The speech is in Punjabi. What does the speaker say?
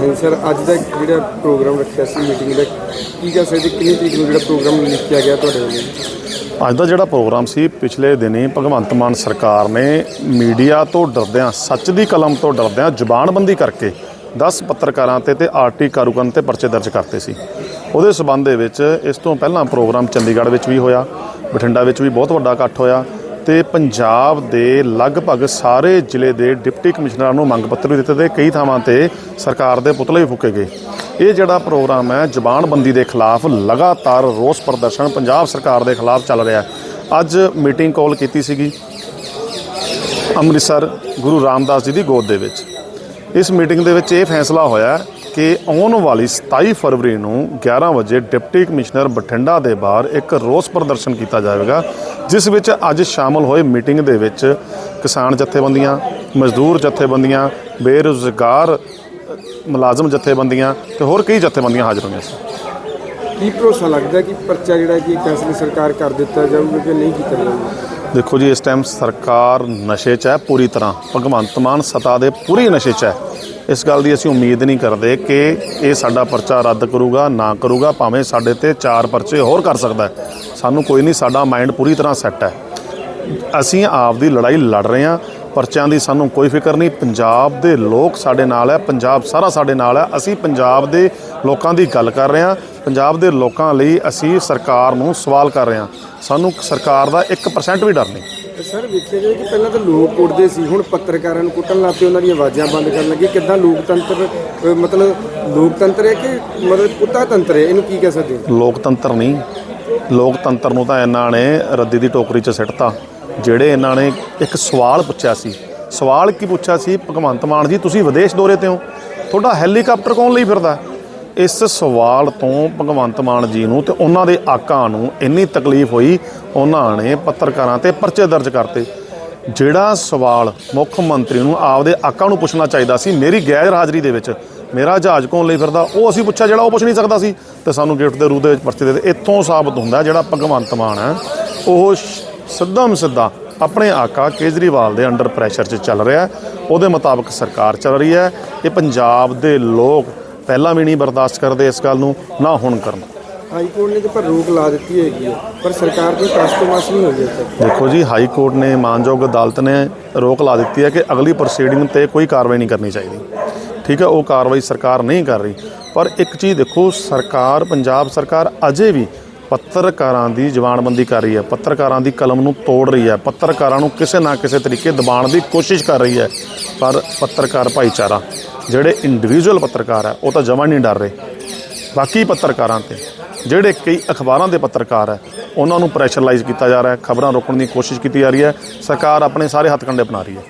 ਹਾਂਜੀ ਸਰ, ਅੱਜ ਦਾ ਜਿਹੜਾ ਪ੍ਰੋਗਰਾਮ ਰੱਖਿਆ ਸੀ ਮੀਟਿੰਗ ਦਾ, ਕੀ ਕਹਿ ਸਕਦੇ, ਕਿੰਨੀ ਤਰੀਕ ਨੂੰ ਜਿਹੜਾ ਪ੍ਰੋਗਰਾਮ ਲਿਖਿਆ ਗਿਆ ਤੁਹਾਡੇ ਵੱਲੋਂ? ਅੱਜ ਦਾ ਜਿਹੜਾ ਪ੍ਰੋਗਰਾਮ ਸੀ, ਪਿਛਲੇ ਦਿਨੀ ਭਗਵੰਤ ਮਾਨ ਸਰਕਾਰ ਨੇ ਮੀਡੀਆ ਤੋਂ ਡਰਦਿਆਂ, ਸੱਚ ਦੀ ਕਲਮ ਤੋਂ ਡਰਦਿਆਂ ਜ਼ੁਬਾਨਬੰਦੀ ਕਰਕੇ 10 ਪੱਤਰਕਾਰਾਂ ਤੇ ਤੇ ਆਰਟੀ ਕਾਰੂਕਨ ਤੇ ਪਰਚੇ ਦਰਜ ਕਰਤੇ ਸੀ। ਉਹਦੇ ਸਬੰਧ ਦੇ ਵਿੱਚ ਇਸ ਤੋਂ ਪਹਿਲਾਂ ਪ੍ਰੋਗਰਾਮ ਚੰਡੀਗੜ੍ਹ ਵਿੱਚ ਵੀ ਹੋਇਆ, ਬਠਿੰਡਾ ਵਿੱਚ ਵੀ ਬਹੁਤ ਵੱਡਾ ਇਕੱਠ ਹੋਇਆ ਤੇ ਪੰਜਾਬ ਦੇ ਲਗਭਗ ਸਾਰੇ ਜ਼ਿਲ੍ਹੇ ਦੇ ਡਿਪਟੀ ਕਮਿਸ਼ਨਰਾਂ ਨੂੰ ਮੰਗ ਪੱਤਰ ਵੀ ਦਿੱਤੇ ਤੇ ਕਈ ਥਾਵਾਂ ਤੇ ਸਰਕਾਰ ਦੇ ਪੁਤਲੇ ਵੀ ਫੂਕੇ ਗਏ। ਇਹ ਜਿਹੜਾ ਪ੍ਰੋਗਰਾਮ ਹੈ, ਜਬਾਨਬੰਦੀ ਦੇ ਖਿਲਾਫ ਲਗਾਤਾਰ ਰੋਸ ਪ੍ਰਦਰਸ਼ਨ ਪੰਜਾਬ ਸਰਕਾਰ ਦੇ ਖਿਲਾਫ ਚੱਲ ਰਿਹਾ ਹੈ। ਅੱਜ ਮੀਟਿੰਗ ਕਾਲ ਕੀਤੀ ਸੀਗੀ ਅੰਮ੍ਰਿਤਸਰ ਗੁਰੂ ਰਾਮਦਾਸ ਜੀ ਦੀ ਗੋਦ ਦੇ ਵਿੱਚ। ਇਸ ਮੀਟਿੰਗ ਦੇ ਵਿੱਚ ਇਹ ਫੈਸਲਾ ਹੋਇਆ ਕਿ ਆਉਣ ਵਾਲੀ 27 ਫਰਵਰੀ ਨੂੰ 11 ਵਜੇ ਡਿਪਟੀ ਕਮਿਸ਼ਨਰ ਬਠਿੰਡਾ ਦੇ ਬਾਹਰ ਇੱਕ ਰੋਸ ਪ੍ਰਦਰਸ਼ਨ ਕੀਤਾ ਜਾਵੇਗਾ ਜਿਸ ਵਿੱਚ ਅੱਜ ਸ਼ਾਮਲ ਹੋਏ ਮੀਟਿੰਗ ਦੇ ਵਿੱਚ ਕਿਸਾਨ ਜਥੇਬੰਦੀਆਂ ਮਜ਼ਦੂਰ ਜਥੇਬੰਦੀਆਂ ਬੇਰੁਜ਼ਗਾਰ ਮੁਲਾਜ਼ਮ ਜਥੇਬੰਦੀਆਂ ਤੇ ਹੋਰ ਕਈ ਜਥੇਬੰਦੀਆਂ ਹਾਜ਼ਰ ਹੋਈਆਂ ਸੀ। ਕੀ ਭਰੋਸਾ ਲੱਗਦਾ ਕਿ ਪਰਚਾ ਜਿਹੜਾ ਕਿ ਫੈਸਲੇ ਸਰਕਾਰ ਕਰ ਦਿੱਤਾ ਜਾਊਗਾ ਕਿ ਨਹੀਂ ਕੀਤਾ ਜਾਊਗਾ? ਦੇਖੋ ਜੀ ਇਸ ਟਾਈਮ ਸਰਕਾਰ ਨਸ਼ੇ 'ਚ ਹੈ ਪੂਰੀ ਤਰ੍ਹਾਂ। ਭਗਵੰਤ ਮਾਨ ਸਤਾ ਦੇ ਪੂਰੀ ਨਸ਼ੇ 'ਚ ਹੈ। ਇਸ ਗੱਲ ਦੀ ਅਸੀਂ ਉਮੀਦ ਨਹੀਂ ਕਰਦੇ ਕਿ ਇਹ ਸਾਡਾ ਪਰਚਾ ਰੱਦ ਕਰੂਗਾ, ਨਾ ਕਰੂਗਾ, ਭਾਵੇਂ ਸਾਡੇ ਤੇ ਚਾਰ ਪਰਚੇ ਹੋਰ ਕਰ ਸਕਦਾ ਸਾਨੂੰ ਕੋਈ ਨਹੀਂ, ਸਾਡਾ ਮਾਈਂਡ ਪੂਰੀ ਤਰ੍ਹਾਂ ਸੈੱਟ ਹੈ। ਅਸੀਂ ਆਪ ਦੀ ਲੜਾਈ ਲੜ ਰਹੇ ਹਾਂ। ਪਰਚਿਆਂ ਦੀ ਸਾਨੂੰ ਕੋਈ ਫਿਕਰ ਨਹੀਂ। ਪੰਜਾਬ ਦੇ ਲੋਕ ਸਾਡੇ ਨਾਲ ਹੈ। ਪੰਜਾਬ ਸਾਰਾ ਸਾਡੇ ਨਾਲ ਹੈ। ਅਸੀਂ ਪੰਜਾਬ ਦੇ ਲੋਕਾਂ ਦੀ ਗੱਲ ਕਰ ਰਹੇ ਹਾਂ। ਪੰਜਾਬ ਦੇ ਲੋਕਾਂ ਲਈ ਅਸੀਂ ਸਰਕਾਰ ਨੂੰ ਸਵਾਲ ਕਰ ਰਹੇ ਹਾਂ। ਸਾਨੂੰ ਸਰਕਾਰ ਦਾ 1% ਵੀ ਡਰ ਨਹੀਂ। ਸਰ ਵੇਖਿਆ ਜਾਵੇ ਕਿ ਪਹਿਲਾਂ ਤਾਂ ਲੋਕ ਕੁੱਟਦੇ ਸੀ ਹੁਣ ਪੱਤਰਕਾਰਾਂ ਨੂੰ ਕੁੱਟਣ ਲੱਗ ਪਏ ਉਹਨਾਂ ਦੀਆਂ ਆਵਾਜ਼ਾਂ ਬੰਦ ਕਰਨ ਲੱਗੇ। ਕਿੱਦਾਂ ਲੋਕਤੰਤਰ ਅ, ਮਤਲਬ ਲੋਕਤੰਤਰ ਹੈ ਕਿ ਮਤਲਬ ਕੁੱਤਾ ਤੰਤਰ ਹੈ? ਇਹਨੂੰ ਕੀ ਕਹਿ ਸਕਦੇ ਹੋ? ਲੋਕਤੰਤਰ ਨਹੀਂ। ਲੋਕਤੰਤਰ ਨੂੰ ਤਾਂ ਇਹਨਾਂ ਨੇ ਰੱਦੀ ਦੀ ਟੋਕਰੀ 'ਚ ਸਿੱਟਤਾ। ਜਿਹੜੇ ਇਹਨਾਂ ਨੇ ਇੱਕ ਸਵਾਲ ਪੁੱਛਿਆ ਸੀ। ਸਵਾਲ ਕੀ ਪੁੱਛਿਆ ਸੀ? ਭਗਵੰਤ ਮਾਨ ਜੀ ਤੁਸੀਂ ਵਿਦੇਸ਼ ਦੌਰੇ ਤੇ ਹੋ। ਤੁਹਾਡਾ ਹੈਲੀਕਾਪਟਰ ਕੌਣ ਲਈ ਫਿਰਦਾ? ਇਸ ਸਵਾਲ ਤੋਂ ਭਗਵੰਤ ਮਾਨ ਜੀ ਨੂੰ ਤੇ ਉਹਨਾਂ ਦੇ ਆਕਾਂ ਨੂੰ ਇੰਨੀ ਤਕਲੀਫ ਹੋਈ, ਉਹਨਾਂ ਨੇ ਪੱਤਰਕਾਰਾਂ ਤੇ ਪਰਚੇ ਦਰਜ ਕਰਤੇ। ਜਿਹੜਾ ਸਵਾਲ ਮੁੱਖ ਮੰਤਰੀ ਨੂੰ ਆਪਦੇ ਆਕਾਂ ਨੂੰ ਪੁੱਛਣਾ ਚਾਹੀਦਾ ਸੀ, ਮੇਰੀ ਗੈਰ ਹਾਜ਼ਰੀ ਦੇ ਵਿੱਚ, ਮੇਰਾ ਜਹਾਜ਼ ਕੌਣ ਲਈ ਫਿਰਦਾ, ਉਹ ਅਸੀਂ ਪੁੱਛਿਆ ਜਿਹੜਾ ਉਹ ਪੁੱਛ ਨਹੀਂ ਸਕਦਾ ਸੀ। ਤੇ ਸਾਨੂੰ ਗਿਫਟ ਦੇ ਰੂਪ ਦੇ ਵਿੱਚ ਪਰਚੇ ਦੇ ਦਿੱਤੇ ਇੱਥੋਂ ਸਾਬਤ ਹੁੰਦਾ ਜਿਹੜਾ ਭਗਵੰਤ ਮਾਨ ਹੈ, ਉਹ ਸਿੱਧਾ ਸਿੱਧਾ ਆਪਣੇ ਆਕਾ ਕੇਜਰੀਵਾਲ ਦੇ ਅੰਡਰ ਪ੍ਰੈਸ਼ਰ 'ਚ ਚੱਲ ਰਿਹਾ ਉਹਦੇ ਮੁਤਾਬਕ ਸਰਕਾਰ ਚੱਲ ਰਹੀ ਹੈ। ਇਹ ਪੰਜਾਬ ਦੇ ਲੋਕ ਪਹਿਲਾਂ ਵੀ ਨਹੀਂ ਬਰਦਾਸ਼ਤ ਕਰਦੇ ਇਸ ਗੱਲ ਨੂੰ ਨਾ ਹੁਣ ਕਰਨ। ਹਾਈ ਕੋਰਟ ਨੇ ਤੇ ਪਰ ਰੋਕ ਲਾ ਦਿੱਤੀ ਹੈਗੀ ਹੈ। ਪਰ ਸਰਕਾਰ ਕੋਈ ਟਸਟਮਾਸ ਨਹੀਂ ਹੋਈ ਹੈ ਦੇਖੋ ਜੀ ਹਾਈ ਕੋਰਟ ਨੇ ਮਾਨਯੋਗ ਅਦਾਲਤ ਨੇ ਰੋਕ ਲਾ ਦਿੱਤੀ ਹੈ ਕਿ ਅਗਲੀ ਪ੍ਰੋਸੀਡਿੰਗ ਤੇ ਕੋਈ ਕਾਰਵਾਈ ਨਹੀਂ ਕਰਨੀ ਚਾਹੀਦੀ। ਠੀਕ ਹੈ ਉਹ ਕਾਰਵਾਈ ਸਰਕਾਰ ਨਹੀਂ ਕਰ ਰਹੀ। ਪਰ ਇੱਕ ਚੀਜ਼ ਦੇਖੋ ਸਰਕਾਰ ਪੰਜਾਬ ਸਰਕਾਰ ਅਜੇ ਵੀ ਪੱਤਰਕਾਰਾਂ ਦੀ ਜ਼ਬਾਨਬੰਦੀ ਕਰ ਰਹੀ ਹੈ। ਪੱਤਰਕਾਰਾਂ ਦੀ ਕਲਮ ਨੂੰ ਤੋੜ ਰਹੀ ਹੈ। ਪੱਤਰਕਾਰਾਂ ਨੂੰ ਕਿਸੇ ਨਾ ਕਿਸੇ ਤਰੀਕੇ ਦਬਾਉਣ ਦੀ ਕੋਸ਼ਿਸ਼ ਕਰ ਰਹੀ ਹੈ। ਪਰ ਪੱਤਰਕਾਰ ਭਾਈਚਾਰਾ ਜਿਹੜੇ ਇੰਡੀਵਿਜੂਅਲ ਪੱਤਰਕਾਰ ਹੈ ਉਹ ਤਾਂ ਜਮਾਂ ਨਹੀਂ ਡਰ ਰਹੇ। ਬਾਕੀ ਪੱਤਰਕਾਰਾਂ ਤੇ, ਜਿਹੜੇ ਕਈ ਅਖਬਾਰਾਂ ਦੇ ਪੱਤਰਕਾਰ ਹੈ ਉਹਨਾਂ ਨੂੰ ਪ੍ਰੈਸ਼ਰਲਾਈਜ਼ ਕੀਤਾ ਜਾ ਰਿਹਾ ਹੈ, ਖਬਰਾਂ ਰੋਕਣ ਦੀ ਕੋਸ਼ਿਸ਼ ਕੀਤੀ ਜਾ ਰਹੀ ਹੈ, ਸਰਕਾਰ ਆਪਣੇ ਸਾਰੇ ਹੱਥ ਕੰਡੇ ਬਣਾ ਰਹੀ ਹੈ।